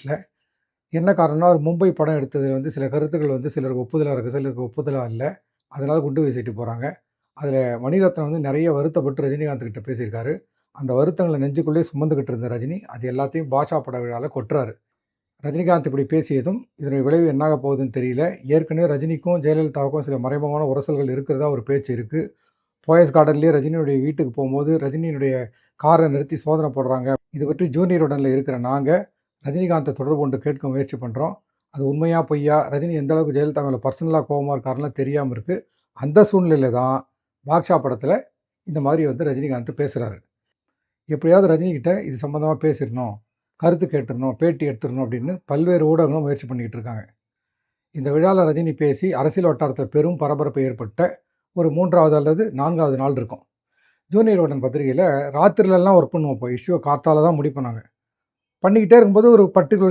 இல்ல. என்ன காரணம்னா, அவர் மும்பை படம் எடுத்தது வந்து சில கருத்துக்கள் வந்து சிலருக்கு ஒப்புதலாக இருக்குது சிலருக்கு ஒப்புதலாக இல்லை அதனால் குண்டு வீசிட்டு போகிறாங்க அதில் மணிரத்னம் வந்து நிறைய வருத்தப்பட்டு ரஜினிகாந்த் கிட்ட பேசியிருக்காரு. அந்த வருத்தங்களை நெஞ்சுக்குள்ளேயே சுமந்துக்கிட்டு இருந்த ரஜினி, அது எல்லாத்தையும் பாஷா பட விழாவில் கொட்டுறாரு. ரஜினிகாந்த் இப்படி பேசியதும், இதனுடைய விளைவு என்னாக போகுதுன்னு தெரியல. ஏற்கனவே ரஜினிக்கும், ஜெயலலிதாவுக்கும் சில மறைமுகமான உரசல்கள் இருக்கிறதா ஒரு பேச்சு இருக்குது போயஸ் கார்டன்லேயே ரஜினியுடைய வீட்டுக்கு போகும்போது ரஜினியினுடைய காரை நிறுத்தி சோதனை போடுறாங்க. இது பற்றி ஜூனியர் உடனில் இருக்கிற நாங்கள் ரஜினிகாந்தை தொடர்பு கொண்டு கேட்க முயற்சி பண்ணுறோம் அது உண்மையாக பொய்யா? ரஜினி எந்த அளவுக்கு ஜெயலலிதா மேலே பர்சனலாக கோபமாக இருக்காருலாம் தெரியாமல் இருக்குது அந்த சூழ்நிலையில தான் பாக்ஷா படத்தில் இந்த மாதிரி வந்து ரஜினிகாந்த் பேசுகிறாரு எப்படியாவது ரஜினிகிட்ட இது சம்மந்தமாக பேசிடணும் கருத்து கேட்டுறணும், பேட்டி எடுத்துடணும் அப்படின்னு பல்வேறு ஊடகங்களும் முயற்சி பண்ணிக்கிட்டு இருக்காங்க. இந்த விழாவில் ரஜினி பேசி அரசியல் வட்டாரத்தில் பெரும் பரபரப்பு ஏற்பட்ட ஒரு மூன்றாவது அல்லது நான்காவது நாள் இருக்கும். ஜூனியர் உடன் பத்திரிகையில் ராத்திரிலலாம் ஒர்க் பண்ணுவோம். இப்போ இஷ்யூவை காத்தால தான் முடிப்போம் நாங்கள் பண்ணிக்கிட்டே இருக்கும்போது ஒரு பர்டிகுலர்